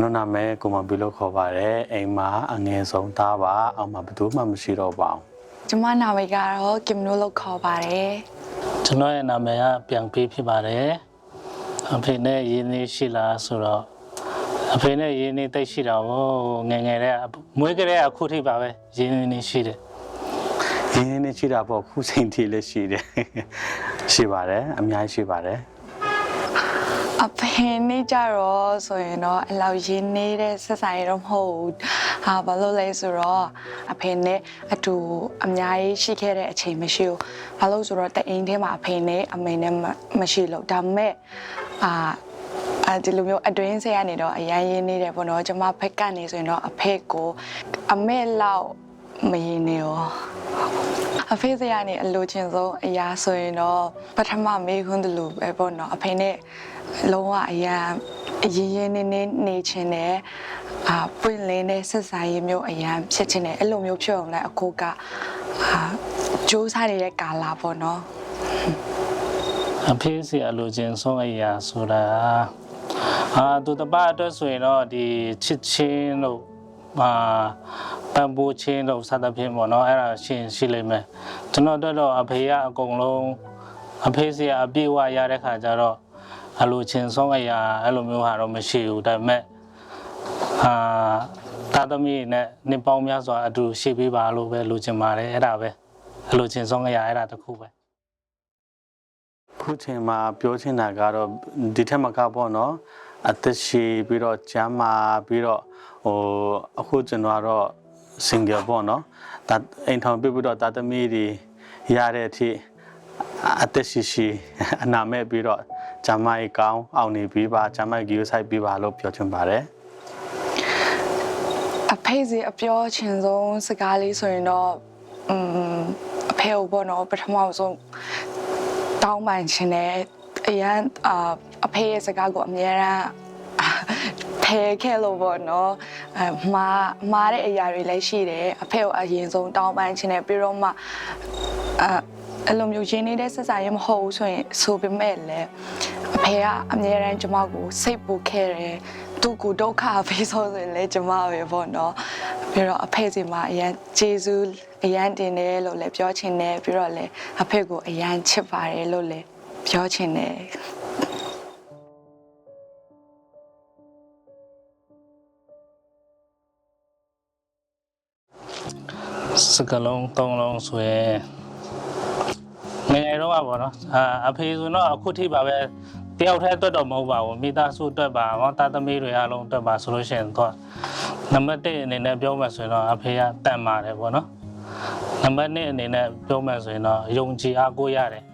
ကျွန်တော်နာမည်ကိုမဘီလို့ခေါ်ပါတယ်အိမ်မှာအငယ်ဆုံးသားပါအောက်မှာဘယ်သူမှမရှိတော့ပါဘူးကျမနာမည်ကတော့ကင်မနိုလို့ခေါ်ပါတယ်ကျွန်တော်ရဲ့နာမည်ကပြန်ပေးဖြစ်ပါတယ်အဖေနဲ့ရင်းနှီးရှိလားဆိုတော့အဖေနဲ့ရင်းနှီးတိတ်ရှိတာဟိုငယ်ငယ်တဲ့မွေးကလေးအခုထိပါပဲရင်းနှီးရှိတယ်ရင်းနေရှိတာပေါ့ခုချိန်ထိလည်းရှိတယ်ရှိပါတယ်အများကြီးရှိပါတယ် အဖေနေကြတော့ဆိုရင်တော့အလောက်ရင်းနေတဲ့ဆက်ဆိုင်တော့မဟုတ်ဘူးဟာဘာလို့လဲဆိုတော့အဖေနဲ့အတူအများကြီးရှိခဲ့တဲ့အချိန်မရှိဘူးဘာလို့ဆိုတော့တအိမ်ထဲမှာအဖေနဲ့အမေနဲ့မမရှိလို့ဒါပေမဲ့အာအဲဒီလိုမျိုးအတွင်းဆရာနေတော့အရန်ရင်းနေတယ်ပေါ့နော်ကျမဖက်ကနေဆိုရင်တော့အဖေကိုအမေလောက်မရင်းနေရောအဖေစရာနေအလိုချင်ဆုံးအရာဆိုရင်တော့ပထမမေးခွန်းတလူပဲပေါ့နော်အဖေနဲ့ လုံးဝအရန်အရင်ရင်နေနေနေချင်တယ်အာပွင့်လင်းတဲ့ဆက်ဆံရေးမျိုးအရန်ဖြစ်ချင်တယ်အဲ့လိုမျိုးဖြစ်အောင်လဲအခုကအာစူးစမ်းနေတဲ့ကာလာပေါ့နော်အဖေစီအလိုချင်ဆုံးအရာဆိုတာအာသူတပတ်အတွက်ဆိုရင်တော့ဒီချစ်ချင်းလို့အာပန်ပိုးချင်းလို့စသဖြင့်ပေါ့နော်အဲ့ဒါရှင်းရှိလိမ့်မယ်ကျွန်တော်တို့တော့အဖေကအကုန်လုံးအဖေစီကအပြည့်အဝရတဲ့ခါကျတော့ အလိုချင်ဆုံးအရာအဲ့လိုမျိုးဟာတော့မရှိဘူးဒါပေမဲ့အာတာသမီနဲ့နှစ်ပေါင်းများစွာအတူရှိပေးပါလို့ပဲလိုချင်ပါတယ်အဲ့ဒါပဲအလိုချင်ဆုံးအရာအဲ့ဒါတစ်ခုပဲခုချိန်မှာပြောချင်တာကတော့ဒီထက်မကပေါ့နော်အသက်ရှိပြီးတော့ကျမ်းမာပြီးတော့ဟိုအခုကျွန်တော်ကတော့ single ပေါ့နော်ဒါအိမ်ထောင်ပြပြီးတော့တာသမီတွေရတဲ့အထိအသက်ရှိရှိအနာမဲ့ပြီးတော့ ကျမ်းမာရေးကောင်းအောင်နေပြီးပါကျမ်းမာရေးကြီးဆိုင်ပြီးပါလို့ပြောချင်ပါတယ်အဖေစီအပြောချင်ဆုံးစကားလေးဆိုရင်တော့อืมအဖေကိုပေါ့နော်ပထမဆုံးတောင်းပန်ချင်တယ်အရန်အာအဖေရဲ့စကားကိုအများရန်ဖယ်ခဲ့လို့ပေါ့နော်အမားမားတဲ့အရာတွေလည်းရှိတယ်အဖေကိုအရင်ဆုံးတောင်းပန်ချင်တယ်ပြီးတော့မှအာအဲ့လိုမျိုးရင်းနေတဲ့ဆက်ဆံရေးမဟုတ်ဘူးဆိုရင်ဆိုပေမဲ့လည်း အဖေကအမြဲတမ်းကျမကိုစိတ်ပူခဲ့တယ်သူကိုဒုက္ခပေးဆိုဆိုရင်လည်းကျမပဲပေါ့နော်ပြီးတော့အဖေစီမှာအရန်ကျေးဇူးအရန်တင်တယ်လို့လည်းပြောချင်တယ်ပြီးတော့လည်းအဖေကိုအရန်ချစ်ပါတယ်လို့လည်းပြောချင်တယ်စကလုံးသုံးလုံးဆိုရင်ငယ်ငယ် တော့ပါဘောနော်အာအဖေဆိုတော့အခုထိပါပဲတယောက်တည်းအတွက်တော့မဟုတ်ပါဘူးမိသားစုအတွက်ပါဟောတာသမီတွေအားလုံးအတွက်ပါဆိုလို့ရှိရင်တော့နံပါတ်1အနေနဲ့ပြောမှဆိုရင်တော့အဖေကတန်ပါတယ်ပေါ့နော်နံပါတ်2အနေနဲ့ပြောမှဆိုရင်တော့ယုံကြည်အားကိုးရတယ်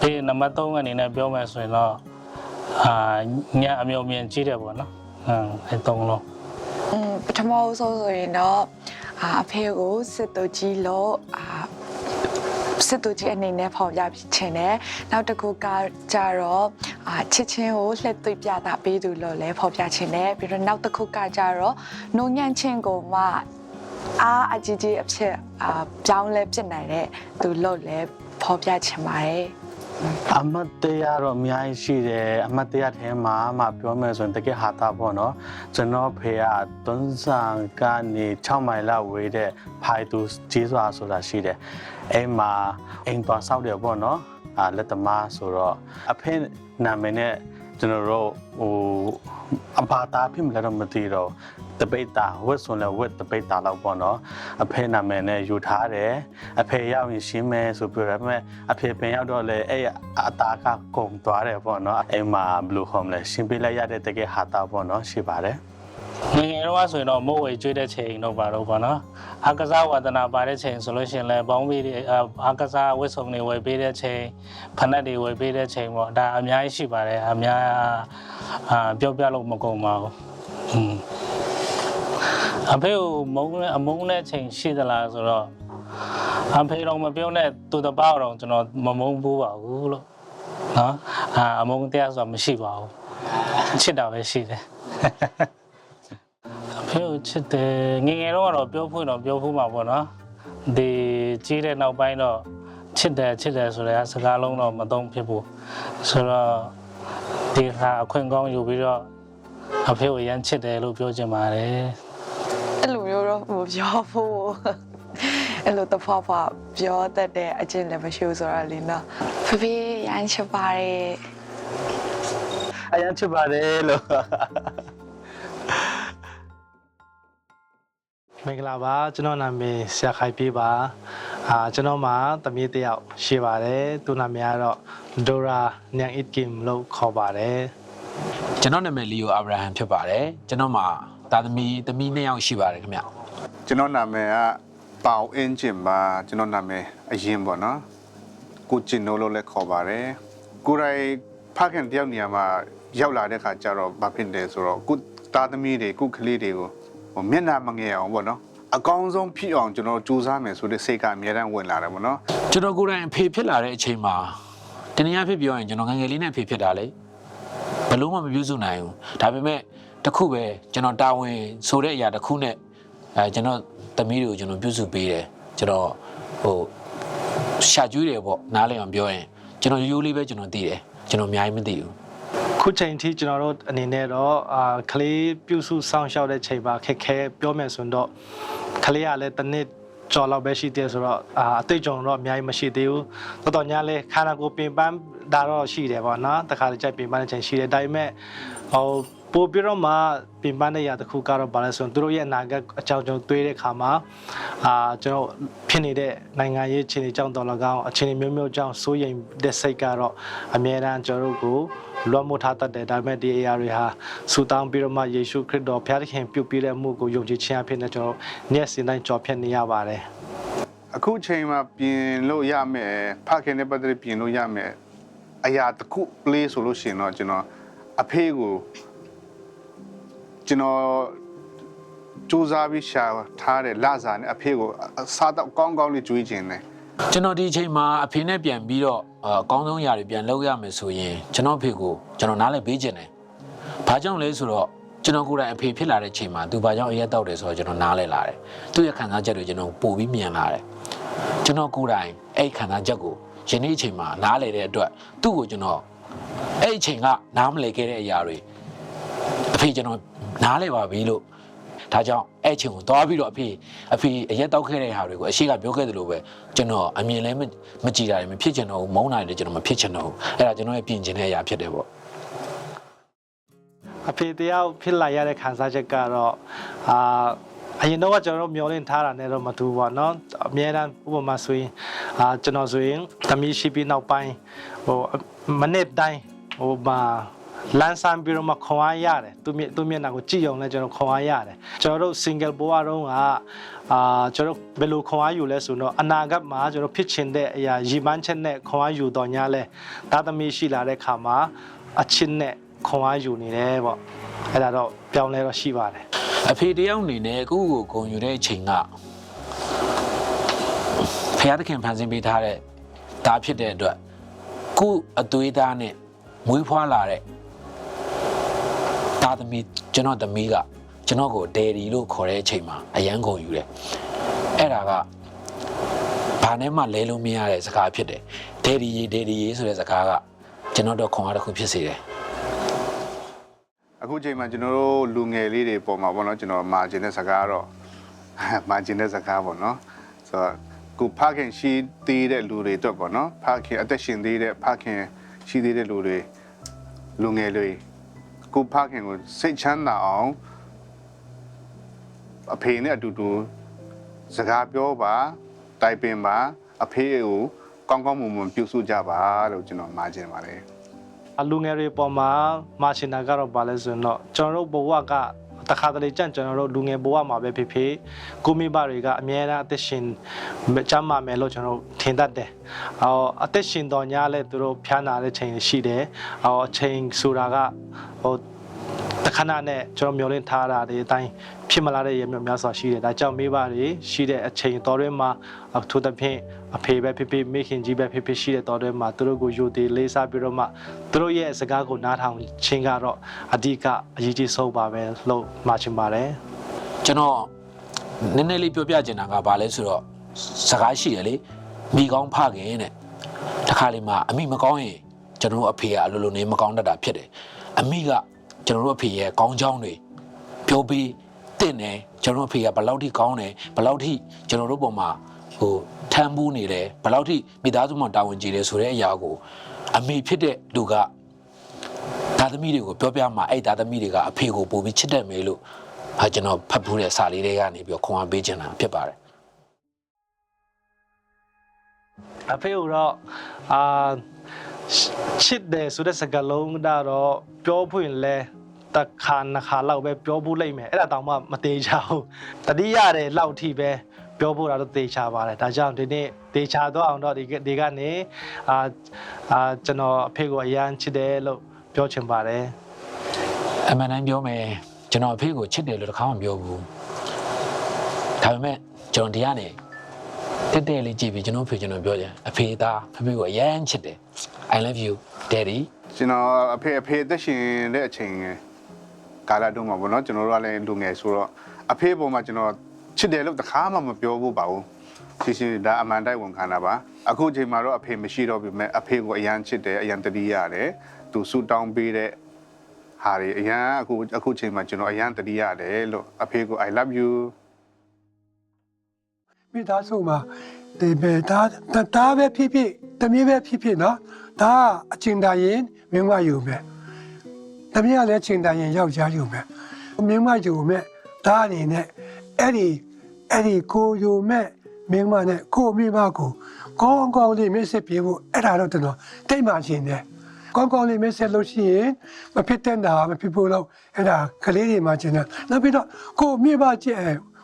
ပြီးနံပါတ်3အနေနဲ့ပြောမှဆိုရင်တော့အာညအမျိုးမြင်ကြီးတယ်ပေါ့နော်ဟမ်အဲသုံးလုံးอืมပထမဆုံးဆိုရင်တော့အာအဖေကိုစစ်သူကြီးလို့အာ စစ်သူကြီးအနေနဲ့ဖော်ပြပြချင်တယ်နောက်တစ်ခုကကြတော့အာချစ်ချင်းကိုလှည့်သွေးပြတာပေးသူလို့လည်းဖော်ပြချင်တယ်ပြီးတော့နောက်တစ်ခုကကြတော့နှုံညံ့ချင်းကိုမှအားအကြီးကြီးအဖြစ်အာပြောင်းလဲပြစ်နိုင်တဲ့သူလို့လည်းဖော်ပြချင်ပါတယ် အမတ်တရားတော့အများကြီးရှိတယ်အမတ်တရားထဲမှာမှပြောမယ်ဆိုရင်တကယ်ဟာတာပေါ့နော်ကျွန်တော်ဖေကတွန်းဆန်ကနေ6မိုင်လောက်ဝေးတဲ့ဖိုင်သူကြီးစွာဆိုတာရှိတယ်အိမ်မှာအိမ်သွားဆောက်တယ်ပေါ့နော်အာလက်သမားဆိုတော့အဖေနာမည်နဲ့ကျွန်တော်တို့ဟိုအဘာသာဖြစ်မလဲတော့မသိတော့ တပိတ်တာဝတ်ဆိုလဲဝတ်တပိတ်တာလောက်ပေါ့နော်အဖေနာမည်နဲ့ယူထားတယ်အဖေရောက်ရင်ရှင်းမယ်ဆိုပြီးတော့ဒါပေမဲ့အဖေပင်ရောက်တော့လေအဲ့အတားကကုံသွားတယ်ပေါ့နော်အိမ်မှာဘယ်လိုခေါ်မလဲရှင်းပေးလိုက်ရတဲ့တကယ်ဟာတာပေါ့နော်ရှိပါတယ်ငယ်ငယ်တော့ဆိုရင်တော့မိုးဝေကျွေးတဲ့ချိန်တော့ပါတော့ဗောနော်အာကစားဝါဒနာပါတဲ့ချိန်ဆိုလို့ရှိရင်လည်းဘောင်းပြီးအာကစားဝတ်စုံတွေဝယ်ပေးတဲ့ချိန်ဖနက်တွေဝယ်ပေးတဲ့ချိန်ပေါ့ဒါအများကြီးရှိပါတယ်အများအာပြောပြလို့မကုန်ပါဘူးอืม အဖေကိုမုန်းနဲ့အမုန်းတဲ့ချိန်ရှိသလားဆိုတော့အဖေတော့မပြောနဲ့သူတပောက်တော့ကျွန်တော်မမုန်းဘူးပါဘူးလို့နော်အာအမုန်းတရားဆိုတာမရှိပါဘူးချစ်တာပဲရှိတယ်အဖေကိုချစ်တယ်ငယ်ငယ်တော့ကတော့ပြောဖို့တော့ပြောဖို့မှာပေါ့နော်ဒီကြီးတဲ့နောက်ပိုင်းတော့ချစ်တယ်ချစ်တယ်ဆိုတဲ့စကားလုံးတော့မသုံးဖြစ်ဘူးဆိုတော့ဒီခါအခွင့်ကောင်းယူပြီးတော့အဖေကိုရမ်းချစ်တယ်လို့ပြောချင်ပါတယ်အဲ့လို မျိုးတော့မပြောဘူးအဲ့လိုတော့ဖွားဖွားပြောတတ်တဲ့အကျင့်လည်းမရှိဘူးဆိုတော့လीနော်ဖေဖေရမ်းချပါတယ်အရင်ချစ်ပါတယ်လို့မင်္ဂလာပါကျွန်တော်နာမည်ဆရာခိုင်ပြေးပါအာကျွန်တော်မှာတမီးတစ်ယောက်ရှိပါတယ်သူနာမည်ကတော့ဒိုရာညန်အစ်ကင်လို့ခေါ်ပါတယ်ကျွန်တော်နာမည်လီယိုအာဗရာဟမ်ဖြစ်ပါတယ်ကျွန်တော်မှာသားသမီးသမီးနှစ်ယောက်ရှိပါတယ်ခင်ဗျ ကျွန်တော်နာမည်ကပေါင်အင်ဂျင်ပါကျွန်တော်နာမည်အရင်ပေါ့နော်ကိုကျင်နိုလို့လည်းခေါ်ပါတယ်ကိုယ်တိုင်ဖခင်တယောက်နေရာမှာရောက်လာတဲ့ခါကျတော့ဘာဖြစ်လဲဆိုတော့ကိုသားသမီးတွေကိုကလေးတွေကိုဟိုမျက်နှာမငယ်အောင်ပေါ့နော်အကောင်းဆုံးဖြစ်အောင်ကျွန်တော်ကြိုးစားမယ်ဆိုတဲ့စိတ်ကအများတန်းဝင်လာတယ်ပေါ့နော်ကျွန်တော်ကိုယ်တိုင်အဖေဖြစ်လာတဲ့အချိန်မှာတနည်းအားဖြင့်ပြောရင်ကျွန်တော်ငယ်ငယ်လေးနဲ့အဖေဖြစ်တာလေဘယ်လို့မှမပြုစုနိုင်ဘူးဒါပေမဲ့တစ်ခုပဲကျွန်တော်တာဝန်ဆိုတဲ့အရာတစ်ခုနဲ့ အဲကျွန်တော်သမီးတွေကိုကျွန်တော်ပြုစုပေးတယ်ကျွန်တော်ဟိုရှာကျွေးတယ်ပေါ့နားလည်အောင်ပြောရင်ကျွန်တော်ရိုးရိုးလေးပဲကျွန်တော်သိတယ်ကျွန်တော်အများကြီးမသိဘူးခုချိန်ထိကျွန်တော်တို့အနေနဲ့တော့အာကလေးပြုစုဆောင်ရှောက်တဲ့ချိန်မှာခက်ခဲပြောမယ်ဆိုရင်တော့ကလေးကလည်းတစ်နှစ်ကျော်လောက်ပဲရှိသေးတယ်ဆိုတော့အာအသိကြုံတော့အများကြီးမရှိသေးဘူးတော်တော်များလဲခန္ဓာကိုယ်ပင်ပန်းဒါတော့ရှိတယ်ပေါ့နော်တခါတကြိုက်ပင်ပန်းတဲ့ချိန်ရှိတယ်ဒါပေမဲ့ဟို ပို့ပြီးတော့မှပင်ပန်းတဲ့ຢာတစ်ခုကတော့ဗာလဲဆိုရင်သူတို့ရဲ့အနာဂတ်အကြောင်းကြောင့်တွေးတဲ့ခါမှာအာကျွန်တော်ဖြစ်နေတဲ့နိုင်ငံရေးအခြေအနေကြောင့်တော်လကောင်းအခြေအနေမျိုးမျိုးကြောင့်စိုးရိမ်တဲ့စိတ်ကတော့အမြဲတမ်းကျွန်တော်တို့ကိုလွတ်မို့ထားတတ်တယ်ဒါပေမဲ့ဒီအရာတွေဟာဆူတောင်းပြီးတော့မှယေရှုခရစ်တော်ဘုရားသခင်ပြုတ်ပြတဲ့မှုကိုယုံကြည်ခြင်းအဖြစ်နဲ့ကျွန်တော်နေ့စဉ်တိုင်းကြော်ဖြတ်နေရပါတယ်အခုချိန်မှာပြင်လို့ရမယ်ဖခင်နဲ့ပတ်သက်ပြီးပြင်လို့ရမယ်အရာတစ်ခု play ဆိုလို့ရှိရင်တော့ကျွန်တော်အဖေကို ကျွန်တော်စူးစမ်းပြီးရှာထားတဲ့လစာနဲ့အဖေကိုအစားတော့ကောင်းကောင်းလေးကြွေးခြင်းတယ်ကျွန်တော်ဒီအချိန်မှာအဖေနဲ့ပြန်ပြီးတော့အအကောင်းဆုံးຢာတွေပြန်လုပ်ရမယ်ဆိုရင်ကျွန်တော်အဖေကိုကျွန်တော်နားလည်ပေးခြင်းတယ်။ဘာကြောင့်လဲဆိုတော့ကျွန်တော်ကိုယ်တိုင်အဖေဖြစ်လာတဲ့ချိန်မှာသူဘာကြောင့်အရက်တောက်တယ်ဆိုတော့ကျွန်တော်နားလည်လာတယ်။သူ့ရဲ့ခံစားချက်တွေကျွန်တော်ပို့ပြီးမြင်လာတယ်။ကျွန်တော်ကိုယ်တိုင်အဲ့ဒီခံစားချက်ကိုယနေ့အချိန်မှာနားလည်တဲ့အတွက်သူ့ကိုကျွန်တော်အဲ့ဒီအချိန်ကနားမလည်ခဲ့တဲ့အရာတွေအဖေကျွန်တော် နားလည်ပါပြီလို့ဒါကြောင့်အဲ့အချိန်ကိုသွားပြီးတော့အဖေအဖေအရက်တောက်ခဲ့တဲ့ဟာတွေကိုအရှိကပြောခဲ့သလိုပဲကျွန်တော်အမြင်လည်းမမကြည်တာလည်းမဖြစ်ချင်တော့ဘူးမုန်းတာလည်းကျွန်တော်မဖြစ်ချင်တော့ဘူးအဲ့ဒါကျွန်တော်ရဲ့ပြင်ကျင်တဲ့အရာဖြစ်တယ်ပေါ့ အဖေတယောက်ဖြစ်လာရတဲ့ခံစားချက်ကတော့အာအရင်တော့ကျွန်တော်တို့မျောလင့်ထားတာနဲ့တော့မတူပါเนาะအများတန်းဥပမာဆိုရင်အာကျွန်တော်ဆိုရင်သမီးရှိပြီးနောက်ပိုင်းဟိုမနေ့တိုင်းဟိုမှာ လမ်းဆန်းပြီးတော့မှခွန်အားရတယ်သူမြသူမျက်နှာကိုကြည့်အောင်လဲကျွန်တော်ခွန်အားရတယ်ကျွန်တော်တို့ single ဘဝတုန်းကအာကျွန်တော်ဘယ်လိုခွန်အားယူလဲဆိုတော့အနာဂတ်မှာကျွန်တော်ဖြစ်ချင်တဲ့အရာရည်မှန်းချက်နဲ့ခွန်အားယူတော့ညာလဲဒါသမီးရှိလာတဲ့ခါမှာအချင်းနဲ့ခွန်အားယူနေတယ်ပေါ့အဲ့ဒါတော့ပြောင်းလဲတော့ရှိပါတယ်အဖေတယောက်အနေနဲ့အခုကိုဂုံယူတဲ့အချိန်ကဖခင်သခင်ဖန်ဆင်းပေးထားတဲ့ဒါဖြစ်တဲ့အတွက်ခုအသွေးသားနဲ့မွေးဖွားလာတဲ့ သားသမီးကျွန်တော်သမီးကကျွန်တော်ကိုဒယ်ဒီလို့ခေါ်တဲ့အချိန်မှာအရန်ဂုံယူတယ်အဲ့ဒါကဘာနဲ့မှလဲလို့မရတဲ့စကားဖြစ်တယ်ဒယ်ဒီရေဒယ်ဒီရေဆိုတဲ့စကားကကျွန်တော်တို့ခွန်အားတစ်ခုဖြစ်စေတယ်အခုချိန်မှာကျွန်တော်တို့လူငယ်လေးတွေပေါ်မှာပေါ့နော်ကျွန်တော်မာဂျင်တဲ့စကားတော့မာဂျင်တဲ့စကားပေါ့နော်ဆိုတော့ကိုဖခင်ရှိသေးတဲ့လူတွေအတွက်ပေါ့နော်ဖခင်အသက်ရှင်သေးတဲ့ဖခင်ရှိသေးတဲ့လူတွေလူငယ်တွေ ကိုဖခင်ကိုစိတ်ချမ်းသာအောင်အဖေနဲ့အတူတူစကားပြောပါတိုင်ပင်ပါအဖေကိုကောင်းကောင်းမွန်မွန်ပြုစုကြပါလို့ကျွန်တော်မာဂျင်ပါတယ်အလူငယ်တွေပေါ်မှာမာရှင်နာကတော့ဗာလဲဆိုရင်တော့ကျွန်တော်တို့ဘဝက တခါတလေကြံ့ကျွန်တော်တို့လူငယ်ဘဝမှာပဲဖြစ်ဖြစ်ကိုမိဘတွေကအများအားအသက်ရှင်ချမ်းမာမယ်လို့ကျွန်တော်တို့ထင်တတ်တယ်။အော်အသက်ရှင်တော်ညာလဲသူတို့ဖျားနာတဲ့ချိန်ရှိတယ်။အော်အချိန်ဆိုတာကဟို တခဏနဲ့ကျွန်တော်မျောလင့်ထားတာဒီအတိုင်းဖြစ်မလာတဲ့ရေမြောက်များစွာရှိတယ်။ဒါကြောင့်မိဘတွေရှိတဲ့အချိန်တော်တွင်မှာအထူးသဖြင့်အဖေပဲဖြစ်ဖြစ်မိခင်ကြီးပဲဖြစ်ဖြစ်ရှိတဲ့တော်တွင်မှာသူတို့ကိုယူတည်လေးစားပြီးတော့မှသူတို့ရဲ့စကားကိုနားထောင်ခြင်းကတော့အဓိကအရေးကြီးဆုံးပါပဲလို့မှာချင်ပါတယ်ကျွန်တော်နည်းနည်းလေးပြောပြချင်တာကဘာလဲဆိုတော့စကားရှိရလေမိကောင်းဖခင်တဲ့တခါလေမှာအမိမကောင်းရင်ကျွန်တော်တို့အဖေကအလိုလိုနေမကောင်းတတ်တာဖြစ်တယ်အမိက ကျွန်တော်တို့အဖေရဲ့ကောင်းချောင်းတွေပြောပြီးတင့်တယ်ကျွန်တော်တို့အဖေကဘယ်လောက်ထိကောင်းတယ်ဘယ်လောက်ထိကျွန်တော်တို့ပုံမှာဟိုထမ်းဘူးနေတယ်ဘယ်လောက်ထိမိသားစုမှာတာဝန်ကြီးတယ်ဆိုတဲ့အရာကိုအမေဖြစ်တဲ့လူကသားသမီးတွေကိုပြောပြမှအဲ့သားသမီးတွေကအဖေကိုပို့ပြီးချစ်တတ်မယ်လို့ဟာကျွန်တော်ဖတ်ဘူးတဲ့စာလေးတွေကနေပြီးတော့ခွန်အားပေးချင်တာဖြစ်ပါတယ်အဖေကတော့အာချစ်တယ်ဆိုတဲ့စကားလုံးဒါတော့ပြောဖွင့်လဲ တစ်ခါနှစ်ခါလောက်ပဲပြောဖို့လိမ့်မယ်အဲ့ဒါတောင်မှမသေးချဘူးတတိရတယ်လောက်ထိပဲပြောဖို့တာတော့သေချာပါတယ်ဒါကြောင့်ဒီနေ့သေချာတော့အောင်တော့ဒီကဒီကနေအာအာကျွန်တော်အဖေကိုအရန်ချစ်တယ်လို့ပြောချင်ပါတယ်အမှန်တမ်းပြောမယ်ကျွန်တော်အဖေကိုချစ်တယ်လို့တစ်ခါမှမပြောဘူးဒါပေမဲ့ကျွန်တော်တရားနေတက်တက်လေးကြည့်ပြီးကျွန်တော်အဖေကျွန်တော်ပြောကြအဖေသားအဖေကိုအရန်ချစ်တယ် I love you daddy ကျွန်တော်အဖေအဖေအသက်ရှင်တဲ့အချိန် ကာလတုန်းမှာပေါ့နော်ကျွန်တော်တို့ကလည်းလူငယ်ဆိုတော့အဖေပေါ်မှာကျွန်တော်ချစ်တယ်လို့တခါမှမပြောဘူးပါဘူးရှင်းရှင်းဒါအမှန်တိုက်ဝန်ခံတာပါအခုချိန်မှာတော့အဖေမရှိတော့ပြီမဲ့အဖေကိုအရန်ချစ်တယ်အရန်တတိရတယ်သူဆူတောင်းပေးတဲ့ဟာတွေအရန်အခုအခုချိန်မှာကျွန်တော်အရန်တတိရတယ်လို့အဖေကို I love you မိသားစုမှာဒီပဲဒါဒါဒါပဲဖြစ်ဖြစ်တမီးပဲဖြစ်ဖြစ်နော်ဒါကအချင်းတန်ရင်မင်းမယူမယ် တမီးကလည်းချိန်တန်ရင်ယောက်ျားယူမယ်မင်းမယူမယ်ဒါအနေနဲ့အဲ့ဒီအဲ့ဒီကိုယူမဲ့မင်းမနဲ့ကိုမိမကိုကောင်းကောင်းလေးမစ်ဆက်ပြေဖို့အဲ့ဒါတော့ကျွန်တော်တိတ်မှရှင်တယ်ကောင်းကောင်းလေးမစ်ဆက်လို့ရှိရင်မဖြစ်တဲ့တာမဖြစ်ဘူးလို့အဲ့ဒါကလေးတွေမှရှင်တယ်နောက်ပြီးတော့ကိုမိမကျဲ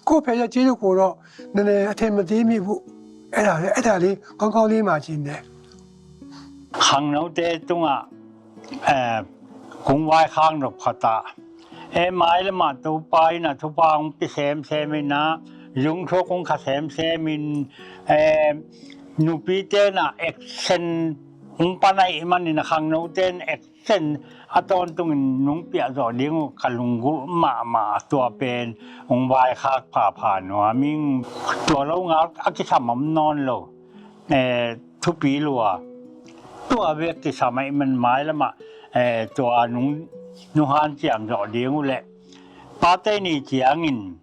ကိုဖေရကျေးဇူးကိုတော့နည်းနည်းအထင်မသေးမိဘူးအဲ့ဒါလေအဲ့ဒါလေးကောင်းကောင်းလေးမှရှင်တယ်ခံနောက်တဲ့တုန်းကအဲ งอ่ะเอ่อคงไว้ข้างดอกพตาเอ้ไม้ละมาตัวไปนะทุปางไปเสมเสมินนะยุงโชคงขะเสมเสมินเอ่อนูปีเตนะเอ็กเซน 哎，做农农汉讲做牛嘞，巴对你讲人，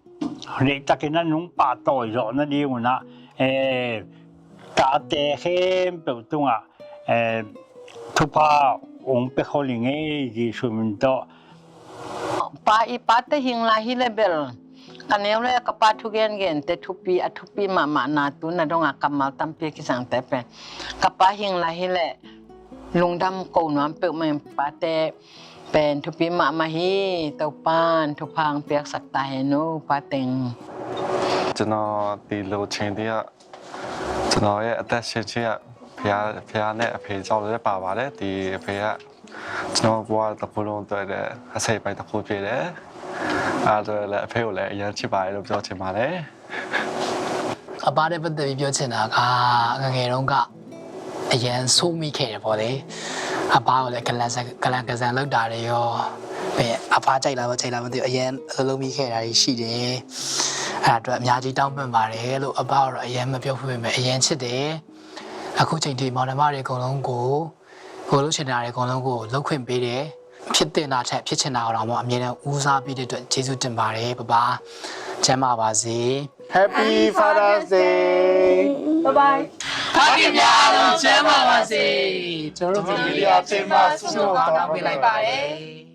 你大概那农巴多做那牛那，哎，家地很不懂啊，哎，土巴我们不好领哎，技术们多。巴一巴的行啦，迄个贝了。กันนี้เลยก็ปาทุกเย็นเย็นแต่ทุกปีอทุกปีมามานาตุนนะดงอากรรมมาตั้มเพียกิสังแต่เป็นกับปาหิงลาฮิเล ลงดำกูน้ำเปียกเมปาเตะเป็นทุพิมะมาฮีเต้าปานทุพังเปียกสักตายโนปาเต็งจนอตีโลเชนที่จนอเอแต่เชเชียพยาพยาเนี่ยเพยเจ้าเลยป่าวาเลยตีพยาจนอว่าตะคูลงตัวเดอาศัยไปตะคูเปเลยอาตัวและเพลและยันชิบายลมเจ้าเชมาเลยอาบาได้เป็นตัวพิเศษนะค่ะเงี้ยน้องก็ အရန်ဆိုးမိခဲ့တယ်ပေါ့လေအပားကိုလည်းကလန်ကလန်ကစားလောက်တာတွေရောပဲအပားကြိုက်လာတော့ကြိုက်လာမသိဘူးအရန်အလုံးမိခဲ့တာတွေရှိတယ်အဲ့ဒါအတွက်အများကြီးတောင်းပန်ပါတယ်လို့အပားကတော့အရန်မပြောဘူးပဲအရန်ချစ်တယ်အခုချိန်ထိမောင်နှမတွေအကုန်လုံးကိုကိုလို့ချင်တာတွေအကုန်လုံးကိုလှုပ်ခွင့်ပေးတယ်ဖြစ်တင်တာထက်ဖြစ်ချင်တာတော့အမြဲတမ်းဦးစားပေးတဲ့အတွက်ကျေးဇူးတင်ပါတယ်ပပကျမ်းပါပါစေ Happy Father's Day ဖခင်များလုံးကျမ်းပါပါစေကျွန်တော်တို့ဗီဒီယိုအချိန်မှာဆုတောင်းပေးလိုက်ပါတယ်